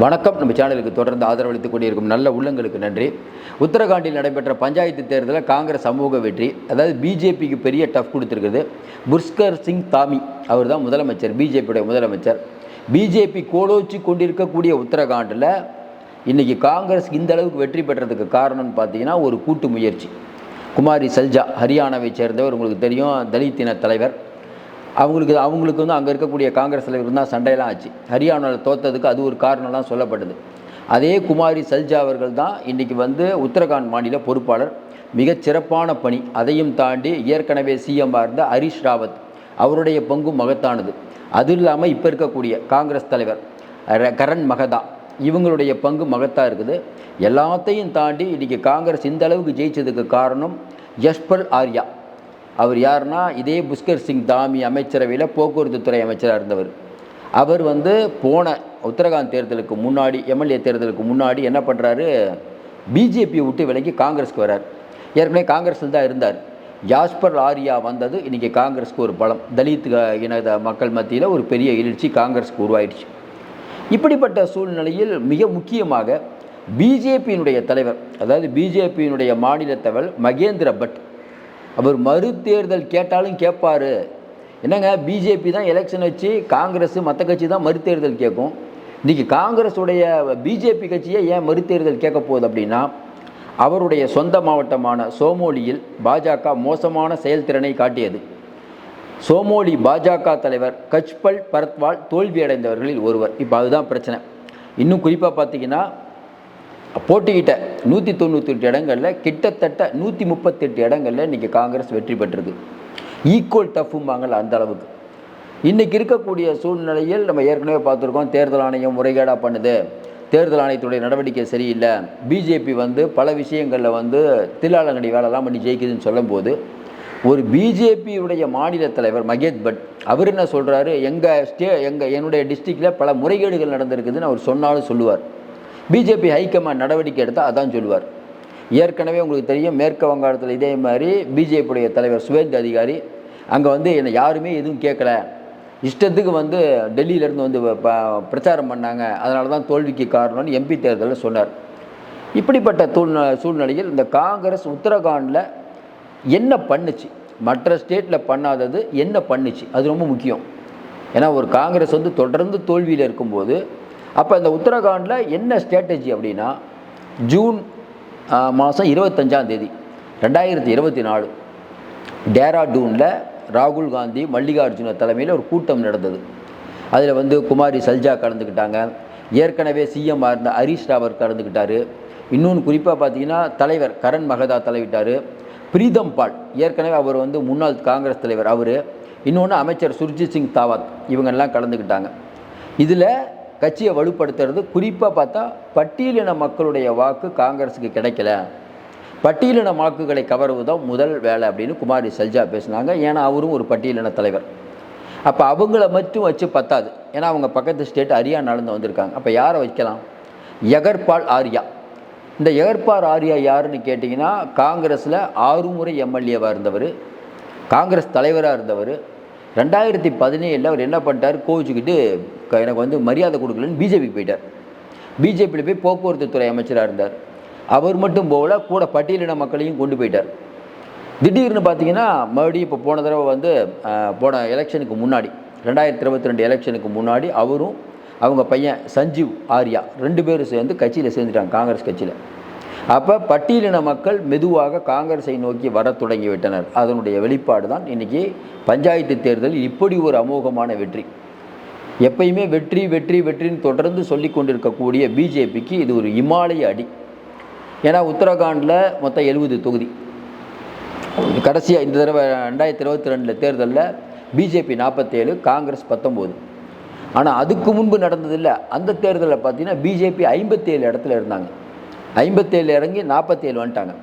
வணக்கம். நம்ம சேனலுக்கு தொடர்ந்து ஆதரவளித்துக் கொண்டிருக்கும் நல்ல உள்ளங்களுக்கு நன்றி. உத்தரகாண்டில் நடைபெற்ற பஞ்சாயத்து தேர்தலில் காங்கிரஸ் சமூக வெற்றி அதாவது பிஜேபிக்கு பெரிய டஃப் கொடுத்துருக்குது புஷ்கர் சிங் தாமி அவர் தான் முதலமைச்சர் பிஜேபியுடைய முதலமைச்சர். பிஜேபி கோலோச்சி கொண்டிருக்கக்கூடிய உத்தரகாண்டில் இன்றைக்கி காங்கிரஸ் இந்த அளவுக்கு வெற்றி பெற்றதுக்கு காரணம்னு பார்த்தீங்கன்னா ஒரு கூட்டு முயற்சி. குமாரி சல்ஜா ஹரியானாவை சேர்ந்தவர் உங்களுக்கு தெரியும் தலித் இன தலைவர். அவங்களுக்கு அவங்களுக்கு வந்து அங்கே இருக்கக்கூடிய காங்கிரஸ் தலைவர் தான் சண்டையெல்லாம் ஆச்சு. ஹரியானாவில் தோத்ததுக்கு அது ஒரு காரணம்லாம் சொல்லப்பட்டது. அதே குமாரி சல்ஜா அவர்கள் தான் இன்றைக்கி வந்து உத்தரகாண்ட் மாநில பொறுப்பாளர். மிகச்சிறப்பான பணி. அதையும் தாண்டி ஏற்கனவே சிஎம்மாக இருந்த ஹரிஷ் ராவத் அவருடைய பங்கும் மகத்தானது. அது இல்லாமல் இப்போ இருக்கக்கூடிய காங்கிரஸ் தலைவர் ர- கரண் மகதா இவங்களுடைய பங்கு மகத்தாக இருக்குது. எல்லாத்தையும் தாண்டி இன்றைக்கி காங்கிரஸ் இந்த அளவுக்கு ஜெயிச்சதுக்கு காரணம் யஷ்பல் ஆர்யா. அவர் யாருன்னா இதே புஷ்கர் சிங் தாமி அமைச்சரவையில் போக்குவரத்து துறை அமைச்சராக இருந்தவர். அவர் வந்து போன உத்தரகாண்ட் தேர்தலுக்கு முன்னாடி எம்எல்ஏ தேர்தலுக்கு முன்னாடி என்ன பண்ணுறாரு பிஜேபியை விட்டு விலகி காங்கிரஸ்க்கு வரார் ஏற்கனவே காங்கிரஸில் தான் இருந்தார். யாஸ்பர் ஆரியா வந்தது இன்றைக்கி காங்கிரஸ்க்கு ஒரு பலம். தலித் க- இன மக்கள் மத்தியில் ஒரு பெரிய எழுச்சி காங்கிரஸ்க்கு உருவாயிடுச்சு. இப்படிப்பட்ட சூழ்நிலையில் மிக முக்கியமாக பிஜேபியினுடைய தலைவர் அதாவது பிஜேபியினுடைய மாநில தலைவர் மகேந்திர பட் அவர் மறு தேர்தல் கேட்டாலும் கேட்பாரு. என்னங்க பிஜேபி தான் எலெக்ஷன் வச்சு காங்கிரஸ் மற்ற கட்சி தான் மறுதேர்தல் கேட்கும். இன்றைக்கி காங்கிரஸுடைய பிஜேபி கட்சியை ஏன் மறுதேர்தல் கேட்க போகுது அப்படின்னா அவருடைய சொந்த மாவட்டமான சோமோலியில் பாஜக மோசமான செயல்திறனை காட்டியது. சோமோலி பாஜக தலைவர் கச்பல் பரத்வால் தோல்வியடைந்தவர்களில் ஒருவர். இப்போ அதுதான் பிரச்சனை. இன்னும் குறிப்பாக பார்த்தீங்கன்னா போட்டிக்கிட்ட நூற்றி தொண்ணூற்றி எட்டு இடங்களில் கிட்டத்தட்ட நூற்றி முப்பத்தெட்டு இடங்களில் இன்றைக்கி காங்கிரஸ் வெற்றி பெற்றிருக்கு ஈக்குவல் டஃப்பும்பாங்கள்ல அந்த அளவுக்கு. இன்றைக்கி இருக்கக்கூடிய சூழ்நிலையில் நம்ம ஏற்கனவே பார்த்துருக்கோம் தேர்தல் ஆணையம் முறைகேடாக பண்ணுது. தேர்தல் ஆணையத்துடைய நடவடிக்கை சரியில்லை. பிஜேபி வந்து பல விஷயங்களில் வந்து தில்லாலங்கடி வேலைலாம் பண்ணி ஜெயிக்குதுன்னு சொல்லும்போது ஒரு பிஜேபியுடைய மாநில தலைவர் மகேத் பட் அவர் என்ன சொல்கிறாரு எங்கள் ஸ்டே எங்கள் என்னுடைய டிஸ்ட்ரிக்டில் பல முறைகேடுகள் நடந்திருக்குதுன்னு அவர் சொன்னாலும் சொல்லுவார். பிஜேபி ஹைகமாண்ட் நடவடிக்கை எடுத்தால் அதான் சொல்லுவார். ஏற்கனவே உங்களுக்கு தெரியும் மேற்கு வங்காளத்தில் இதே மாதிரி பிஜேபியுடைய தலைவர் சுவேந்த் அதிகாரி அங்கே வந்து என்னை யாருமே எதுவும் கேட்கல இஷ்டத்துக்கு வந்து டெல்லியிலேருந்து வந்து ப- பிரச்சாரம் பண்ணாங்க. அதனால தான் தோல்விக்கு காரணம்னு எம்பி தேர்தலில் சொன்னார். இப்படிப்பட்ட சூழ்ந சூழ்நிலையில் இந்த காங்கிரஸ் உத்தரகாண்டில் என்ன பண்ணுச்சு? மற்ற ஸ்டேட்டில் பண்ணாதது என்ன பண்ணுச்சு? அது ரொம்ப முக்கியம். ஏன்னா ஒரு காங்கிரஸ் வந்து தொடர்ந்து தோல்வியில் இருக்கும்போது அப்போ இந்த உத்தரகாண்டில் என்ன ஸ்ட்ராட்டஜி அப்படின்னா ஜூன் மாதம் இருபத்தஞ்சாம் தேதி ரெண்டாயிரத்தி இருபத்தி நாலு டேராடூனில் ராகுல் காந்தி மல்லிகார்ஜுன தலைமையில் ஒரு கூட்டம் நடந்தது. அதில் வந்து குமாரி சல்ஜா கலந்துக்கிட்டாங்க ஏற்கனவே சிஎம் இருந்த ஹரீஷ் ராவர் கலந்துக்கிட்டார் இன்னொன்று குறிப்பாக பார்த்தீங்கன்னா தலைவர் கரண் மகதா தலைவிட்டார் பிரீதம் பால் ஏற்கனவே அவர் வந்து முன்னாள் காங்கிரஸ் தலைவர் அவர். இன்னொன்று அமைச்சர் சுர்ஜித் சிங் தாவத் இவங்கெல்லாம் கலந்துக்கிட்டாங்க இதில் கட்சியை வலுப்படுத்துறது. குறிப்பாக பார்த்தா பட்டியலின மக்களுடைய வாக்கு காங்கிரஸுக்கு கிடைக்கல. பட்டியலின வாக்குகளை கவர்வது தான் முதல் வேலை அப்படின்னு குமாரி சல்ஜா பேசினாங்க. ஏன்னா அவரும் ஒரு பட்டியலின தலைவர். அப்போ அவங்கள மட்டும் வச்சு பத்தாது. ஏன்னா அவங்க பக்கத்து ஸ்டேட் ஹரியானாலேருந்து வந்திருக்காங்க. அப்போ யாரை வைக்கலாம்? எகர்பால் ஆர்யா. இந்த எகர்பால் ஆர்யா யாருன்னு கேட்டிங்கன்னா காங்கிரஸில் ஆறு முறை எம்எல்ஏவாக இருந்தவர். காங்கிரஸ் தலைவராக இருந்தவர். ரெண்டாயிரத்தி பதினேழில் அவர் என்ன பண்ணிட்டார்? கோவிச்சுக்கிட்டு எனக்கு வந்து மரியாதை கொடுக்கலன்னு பிஜேபிக்கு போயிட்டார். பிஜேபியில் போய் போக்குவரத்து துறை அமைச்சராக இருந்தார். அவர் மட்டும் போகல கூட பட்டியலின மக்களையும் கொண்டு போயிட்டார். திடீர்னு பார்த்தீங்கன்னா மறுபடியும் இப்போ போன தடவை வந்து போன எலெக்ஷனுக்கு முன்னாடி ரெண்டாயிரத்தி இருபத்தி ரெண்டு எலெக்ஷனுக்கு முன்னாடி அவரும் அவங்க பையன் சஞ்சீவ் ஆர்யா ரெண்டு பேரும் சேர்ந்து கட்சியில் சேர்ந்துட்டாங்க காங்கிரஸ் கட்சியில். அப்போ பட்டியலின மக்கள் மெதுவாக காங்கிரஸை நோக்கி வரத் தொடங்கி விட்டனர் அதனுடைய வெளிப்பாடு தான் இன்றைக்கி பஞ்சாயத்து தேர்தலில் இப்படி ஒரு அமோகமான வெற்றி. எப்பயுமே வெற்றி வெற்றி வெற்றின்னு தொடர்ந்து சொல்லி கொண்டிருக்கக்கூடிய பிஜேபிக்கு இது ஒரு இமாலய அடி. ஏன்னா உத்தரகாண்டில் மொத்தம் எழுபது தொகுதி. கடைசியாக இந்த தடவை ரெண்டாயிரத்தி இருபத்தி ரெண்டில் தேர்தலில் பிஜேபி நாற்பத்தேழு காங்கிரஸ் பத்தொம்போது. ஆனால் அதுக்கு முன்பு நடந்ததில்ல. அந்த தேர்தலில் பார்த்தீங்கன்னா பிஜேபி ஐம்பத்தேழு இடத்துல இருந்தாங்க. ஐம்பத்தேழு இறங்கி நாற்பத்தேழு வந்துட்டாங்க.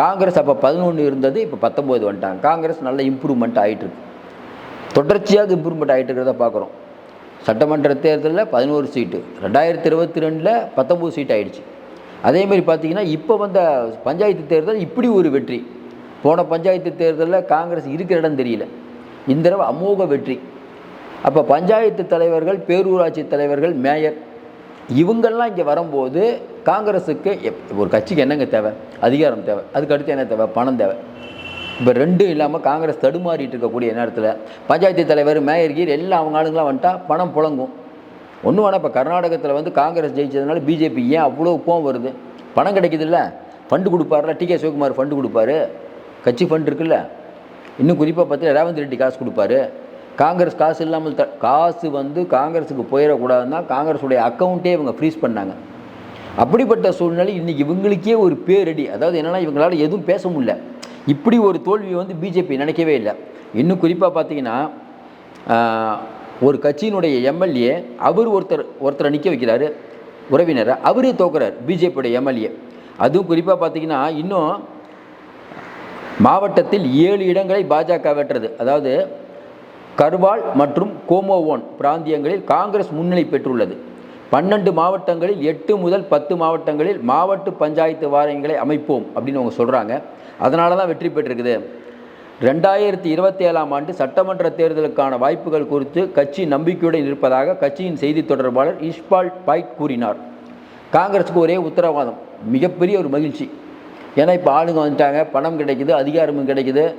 காங்கிரஸ் அப்போ பதினொன்று இருந்தது இப்போ பத்தொம்போது வந்துட்டாங்க. காங்கிரஸ் நல்ல இம்ப்ரூவ்மெண்ட் ஆகிட்டுருக்கு தொடர்ச்சியாக இம்ப்ரூவ்மெண்ட் ஆகிட்டு இருக்கிறத பார்க்குறோம் சட்டமன்ற தேர்தலில் பதினோரு சீட்டு ரெண்டாயிரத்தி இருபத்தி ரெண்டில் பத்தொம்போது சீட் ஆகிடுச்சு அதேமாதிரி பார்த்தீங்கன்னா இப்போ வந்த பஞ்சாயத்து தேர்தல் இப்படி ஒரு வெற்றி. போன பஞ்சாயத்து தேர்தலில் காங்கிரஸ் இருக்கிற இடம் தெரியல. இந்த தடவை அமோக வெற்றி. அப்போ பஞ்சாயத்து தலைவர்கள் பேரூராட்சி தலைவர்கள் மேயர் இவங்கெல்லாம் இங்கே வரும்போது காங்கிரஸுக்கு எப் ஒரு கட்சிக்கு என்னங்க தேவை? அதிகாரம் தேவை. அதுக்கு அடுத்து என்ன தேவை? பணம் தேவை. இப்போ ரெண்டும் இல்லாமல் காங்கிரஸ் தடுமாறிட்டு இருக்கக்கூடிய நேரத்தில் பஞ்சாயத்து தலைவர் மேயர் கீர் எல்லாம் அவங்க ஆளுங்களாம் வந்துட்டா பணம் புழங்கும். ஒன்றும் வேணால் இப்போ கர்நாடகத்தில் வந்து காங்கிரஸ் ஜெயிச்சதுனால பிஜேபி ஏன் அவ்வளோ கோவம் வருது? பணம் கிடைக்குதுல்ல? ஃபண்டு கொடுப்பாருல? டி கே சிவகுமார் ஃபண்டு கொடுப்பாரு. கட்சி ஃபண்ட் இருக்குல்ல? இன்னும் குறிப்பாக பார்த்து ரேவந்த் ரெட்டி காசு கொடுப்பாரு. காங்கிரஸ் காசு இல்லாமல் த காசு வந்து காங்கிரஸுக்கு போயிடக்கூடாதுன்னா காங்கிரஸுடைய அக்கௌண்ட்டே இவங்க ஃப்ரீஸ் பண்ணாங்க. அப்படிப்பட்ட சூழ்நிலை இன்றைக்கி இவங்களுக்கே ஒரு பேரடி. அதாவது என்னென்னா இவங்களால எதுவும் பேச முடியல. இப்படி ஒரு தோல்வியை வந்து பிஜேபி நினைக்கவே இல்லை. இன்னும் குறிப்பாக பார்த்தீங்கன்னா ஒரு கட்சியினுடைய எம்எல்ஏ அவர் ஒருத்தர் ஒருத்தரை நிற்க வைக்கிறாரு உறவினரை. அவரே தோக்குறார் பிஜேபியோட எம்எல்ஏ அதுவும் குறிப்பாக பார்த்தீங்கன்னா இன்னும் மாவட்டத்தில் ஏழு இடங்களை பாஜக வெட்டுறது. அதாவது கர்வால் மற்றும் கோமோவோன் பிராந்தியங்களில் காங்கிரஸ் முன்னிலை பெற்றுள்ளது. பன்னெண்டு மாவட்டங்களில் எட்டு முதல் பத்து மாவட்டங்களில் மாவட்ட பஞ்சாயத்து வாரியங்களை அமைப்போம் அப்படின்னு அவங்க சொல்கிறாங்க அதனால தான் வெற்றி பெற்றிருக்குது. ரெண்டாயிரத்தி இருபத்தி ஏழாம் ஆண்டு சட்டமன்ற தேர்தலுக்கான வாய்ப்புகள் குறித்து கட்சி நம்பிக்கையுடன் இருப்பதாக கட்சியின் செய்தி தொடர்பாளர் இஷ்பால் பாய்க் கூறினார். காங்கிரஸுக்கு ஒரே உத்தரவாதம் மிகப்பெரிய ஒரு மகிழ்ச்சி. ஏன்னா இப்போ ஆளுங்க வந்துட்டாங்க பணம் கிடைக்குது அதிகாரமும் கிடைக்குது.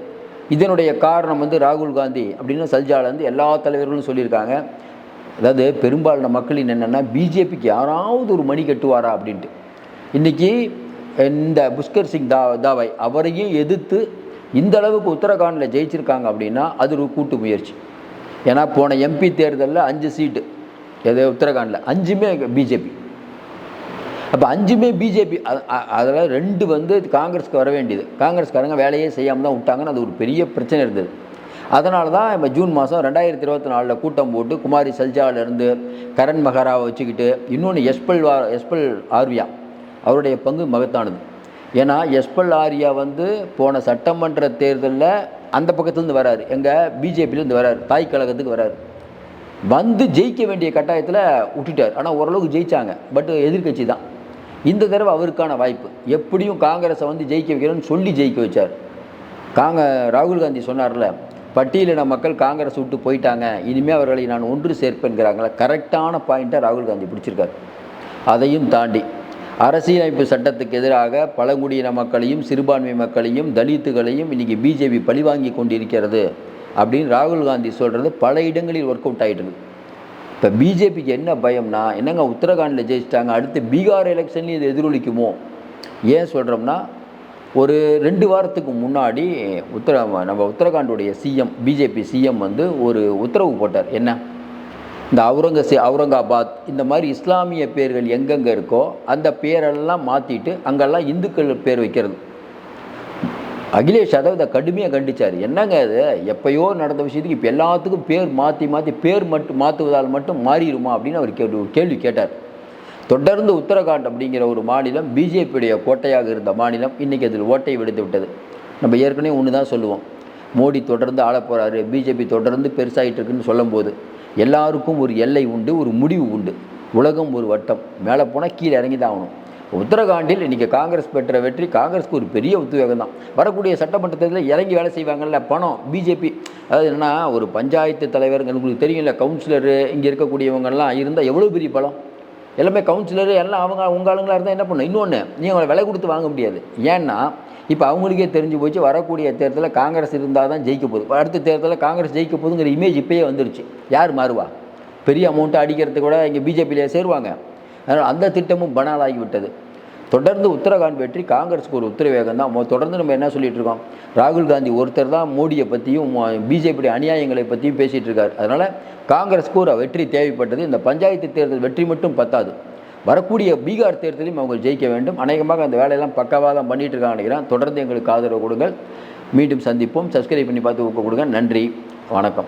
இதனுடைய காரணம் வந்து ராகுல் காந்தி அப்படின்னு சல்ஜால வந்து எல்லா தலைவர்களும் சொல்லியிருக்காங்க. அதாவது பெரும்பாலான மக்களின் என்னென்னா பிஜேபிக்கு யாராவது ஒரு மணி கட்டுவாரா அப்படின்ட்டு. இன்றைக்கி இந்த புஷ்கர் சிங் தா தாவை அவரையும் எதிர்த்து இந்த அளவுக்கு உத்தரகாண்டில் ஜெயிச்சிருக்காங்க அப்படின்னா அது ஒரு கூட்டு முயற்சி. ஏன்னா போன எம்பி தேர்தலில் அஞ்சு சீட்டு எது உத்தரகாண்டில் அஞ்சுமே பிஜேபி. அப்போ அஞ்சுமே பிஜேபி அதில் ரெண்டு வந்து காங்கிரஸ்க்கு வர வேண்டியது. காங்கிரஸ்காரங்க வேலையே செய்யாமல் தான் விட்டாங்கன்னு அது ஒரு பெரிய பிரச்சனை இருந்தது. அதனால தான் இப்போ ஜூன் மாதம் ரெண்டாயிரத்தி இருபத்தி நாலில் கூட்டம் போட்டு குமாரி சல்ஜாவிலேருந்து கரண் மகாராவை வச்சுக்கிட்டு இன்னொன்று எஸ்பல் வா எஸ்பல் ஆர்வியா அவருடைய பங்கு மகத்தானது. ஏன்னா எஸ்பல் ஆர்யா வந்து போன சட்டமன்ற தேர்தலில் அந்த பக்கத்துலேருந்து வராரு. எங்கள் பிஜேபிலேருந்து வராரு. தாய் கழகத்துக்கு வராரு. வந்து ஜெயிக்க வேண்டிய கட்டாயத்தில் விட்டுட்டார். ஆனால் ஓரளவுக்கு ஜெயிச்சாங்க. பட் எதிர்க்கட்சி தான். இந்த தடவை அவருக்கான வாய்ப்பு. எப்படியும் காங்கிரஸை வந்து ஜெயிக்க வைக்கிறேன்னு சொல்லி ஜெயிக்க வச்சார். காங்க ராகுல் காந்தி சொன்னார்ல பட்டியலின மக்கள் காங்கிரஸ் விட்டு போயிட்டாங்க. இனிமேல் அவர்களை நான் ஒன்று சேர்ப்பேன்கிறாங்களே? கரெக்டான பாயிண்ட்டை ராகுல் காந்தி பிடிச்சிருக்கார். அதையும் தாண்டி அரசியலமைப்பு சட்டத்துக்கு எதிராக பழங்குடியின மக்களையும் சிறுபான்மை மக்களையும் தலித்துகளையும் இன்றைக்கி பிஜேபி பழிவாங்கி கொண்டிருக்கிறது அப்படின்னு ராகுல் காந்தி சொல்கிறது பல இடங்களில் ஒர்க் அவுட் ஆகிட்டு இப்போ பிஜேபிக்கு என்ன பயம்னா என்னங்க உத்தரகாண்டில் ஜெயிச்சிட்டாங்க அடுத்து பீகார் எலெக்ஷன்லேயும் இது எதிரொலிக்குமோ? ஏன் சொல்கிறோம்னா ஒரு ரெண்டு வாரத்துக்கு முன்னாடி உத்தர நம்ம உத்தரகாண்டுடைய சிஎம் பிஜேபி சிஎம் வந்து ஒரு உத்தரவு போட்டார். என்ன? இந்த அவுரங்கசே அவுரங்காபாத் இந்த மாதிரி இஸ்லாமிய பேர்கள் எங்கெங்கே இருக்கோ அந்த பேரெல்லாம் மாற்றிட்டு அங்கெல்லாம் இந்துக்கள் பேர் வைக்கிறது. அகிலேஷ் யாதவ் இதை கடுமையாக கண்டிச்சார். என்னங்க அது எப்பயோ நடந்த விஷயத்துக்கு இப்போ எல்லாத்துக்கும் பேர் மாற்றி மாற்றி பேர் மட்டும் மாற்றுவதால் மட்டும் மாறிடுமா அப்படின்னு அவர் கேள்வி கேள்வி கேட்டார். தொடர்ந்து உத்தரகாண்ட் அப்படிங்கிற ஒரு மாநிலம் பிஜேபியுடைய கோட்டையாக இருந்த மாநிலம் இன்றைக்கி அதில் ஓட்டை விடுத்து விட்டது. நம்ம ஏற்கனவே ஒன்று தான் சொல்லுவோம். மோடி தொடர்ந்து ஆளப் போகிறாரு பிஜேபி தொடர்ந்து பெருசாகிட்டு இருக்குன்னு சொல்லும்போது எல்லாருக்கும் ஒரு எல்லை உண்டு ஒரு முடிவு உண்டு. உலகம் ஒரு வட்டம். மேலே போனால் கீழே இறங்கி தான் ஆகணும். உத்தரகாண்டில் இன்றைக்கி காங்கிரஸ் பெற்ற வெற்றி காங்கிரஸ்க்கு ஒரு பெரிய உத்வேகம் தான். வரக்கூடிய சட்டமன்ற தேர்தலில் இறங்கி வேலை செய்வாங்கல்ல பணம் பிஜேபி அதாவது என்னன்னா ஒரு பஞ்சாயத்து தலைவர் உங்களுக்கு தெரியும்ல கவுன்சிலரு இங்கே இருக்கக்கூடியவங்கெல்லாம் இருந்தால் எவ்வளோ பெரிய பலம்? எல்லாமே கவுன்சிலரு எல்லாம் அவங்க உங்கள் ஆளுங்களாக இருந்தால் என்ன பண்ணும்? இன்னொன்று நீ அவங்களை விலை கொடுத்து வாங்க முடியாது. ஏன்னா இப்போ அவங்களுக்கே தெரிஞ்சு போச்சு வரக்கூடிய தேர்தலில் காங்கிரஸ் இருந்தால் தான் ஜெயிக்க போகுது. அடுத்த தேர்தலில் காங்கிரஸ் ஜெயிக்க போகுதுங்கிற இமேஜ் இப்போயே வந்துருச்சு. யார் மாறுவா? பெரிய அமௌண்ட்டை அடிக்கிறதுக்கு கூட இங்கே பிஜேபியிலே சேருவாங்க. அதனால் அந்த திட்டமும் பனாலாகிவிட்டது. தொடர்ந்து உத்தரகாண்ட் வெற்றி காங்கிரஸுக்கு ஒரு உத்தரவேகம் தான். தொடர்ந்து நம்ம என்ன சொல்லிட்டு இருக்கோம்? ராகுல் காந்தி ஒருத்தர் தான் மோடியை பற்றியும் பிஜேபி அநியாயங்களை பற்றியும் பேசிகிட்டு இருக்கார். அதனால் காங்கிரஸுக்கு ஒரு வெற்றி தேவைப்பட்டது. இந்த பஞ்சாயத்து தேர்தல் வெற்றி மட்டும் பத்தாது. வரக்கூடிய பீகார் தேர்தலையும் அவங்க ஜெயிக்க வேண்டும். அநேகமாக அந்த வேலையெல்லாம் பக்காவாக தான் பண்ணிட்டு இருக்காங்க நினைக்கிறேன். தொடர்ந்து எங்களுக்கு ஆதரவு கொடுங்கள். மீண்டும் சந்திப்போம். சப்ஸ்கிரைப் பண்ணி பார்த்து கொடுங்க நன்றி. வணக்கம்.